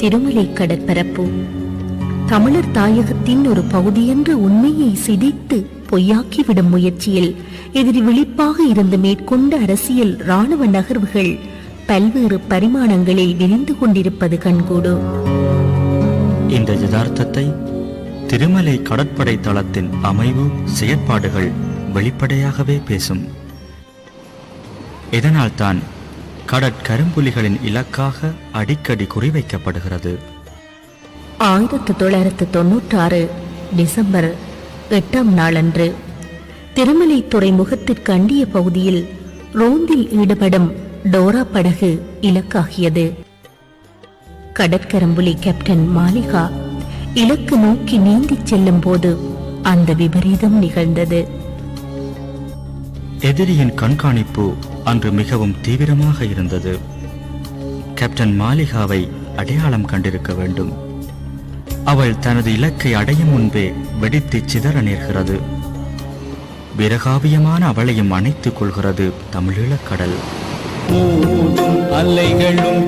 திருமலை கடற்பரப்பு. தமிழர் தாயகத்தின் ஒரு பகுதியென்ற உண்மையை சிதைத்து பொய்யாக்கிவிடும் முயற்சியில் எதிரி விழிப்பாக இருந்து மேற்கொண்ட அரசியல் ராணுவ நகர்வுகள் பல்வேறு பரிமாணங்களில் விரிந்து கொண்டிருப்பது கண்கூடு. இந்த யதார்த்தத்தை திருமலை கடற்படை தளத்தின் அமைவு செயற்பாடுகள் வெளிப்படையாகவே பேசும். இதனால்தான் கடற்கரும்புலிகளின் இலக்காக அடிக்கடி குறிவைக்கப்படுகிறது. ஆயிரத்து தொள்ளாயிரத்து தொன்னூற்றாறு டிசம்பர் எட்டாம் நாளன்று திருமலை துறைமுகத்திற்கு அண்டிய பகுதியில் ரோந்தில் ஈடுபடும் டோரா படகு இலக்காகியது. கடற்கரம்புலி கேப்டன் மாலிகா இலக்கு நோக்கி நீந்திச் செல்லும் போது அந்த விபரீதம் நிகழ்ந்தது. எதிரியின் கண்காணிப்பு அன்று மிகவும் தீவிரமாக இருந்தது கேப்டன் மாலிகாவை அடையாளம் கண்டிருக்க வேண்டும் அவள் தனது இலக்கை அடையும் முன்பே வெடித்து சிதற நேர்கிறது விரகாவியமான அவளையும் அணைத்துக் கொள்கிறது தமிழீழக் கடல் அலைகளும்